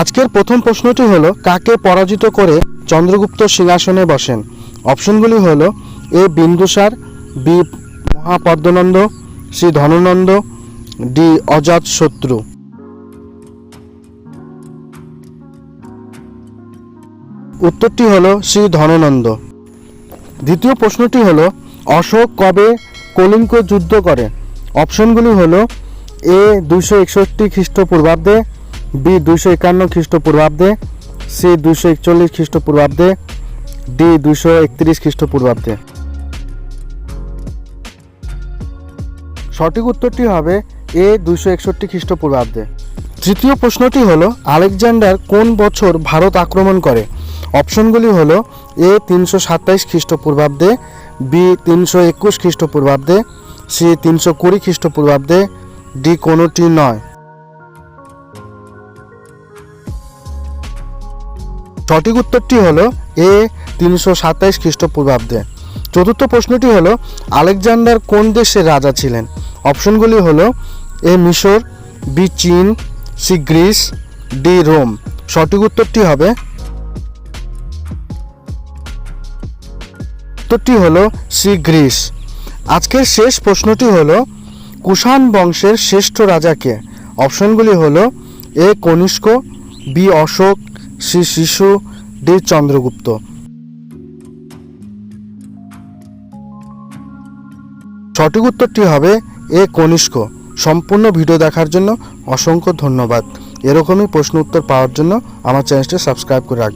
আজকের প্রথম প্রশ্নটি হলো, কাকে পরাজিত করে চন্দ্রগুপ্ত সিংহাসনে বসেন? অপশনগুলি হল, A Bindusara, B Mahapadmananda, C Dhanananda, D Ajatashatru. উত্তরটি হল শ্রী ধননন্দ। দ্বিতীয় প্রশ্নটি হল, অশোক কবে কলিঙ্গ যুদ্ধ করে? অপশনগুলি হল, এ দুইশো একষট্টি খ্রিস্টপূর্বাব্দে বি দুইশো একান্ন খ্রিস্টপূর্বাব্দে, সি দুইশো একচল্লিশ খ্রিস্টপূর্বাব্দে, ডি দুইশো একত্রিশ খ্রিস্টপূর্বাব্দে। সঠিক উত্তরটি হবে এ দুইশো একষট্টি খ্রিস্টপূর্বাব্দে। তৃতীয় প্রশ্নটি হল, আলেকজান্ডার কোন বছর ভারত আক্রমণ করে? অপশনগুলি হল, এ তিনশো সাতাইশ খ্রিস্টপূর্বাব্দে, বি তিনশো একুশ খ্রিস্টপূর্বাব্দে, সি তিনশো কুড়ি খ্রিস্টপূর্বাব্দে, ডি কোনোটি নয়। সঠিক উত্তরটি হলো এ, তিনশো সাতাইশ খ্রিস্টপূর্বাব্দে। চতুর্থ প্রশ্নটি হলো, আলেকজান্ডার কোন দেশের রাজা ছিলেন? অপশনগুলি হলো, এ, মিশর, বি, চীন, সি, গ্রিস, ডি, রোম। সঠিক উত্তরটি হবে, উত্তরটি হলো সি, গ্রিস। আজকের শেষ প্রশ্নটি হলো, কুষাণ বংশের শ্রেষ্ঠ রাজাকে অপশনগুলি হলো, A, Kanishka, B, Ashoka C শিশু ডি চন্দ্রগুপ্ত। সঠিক উত্তরটি হবে এ কনিষ্ক। সম্পূর্ণ ভিডিও দেখার জন্য অসংখ্য ধন্যবাদ। এরকমই প্রশ্ন উত্তর পাওয়ার জন্য আমার চ্যানেলটি সাবস্ক্রাইব করে রাখবেন।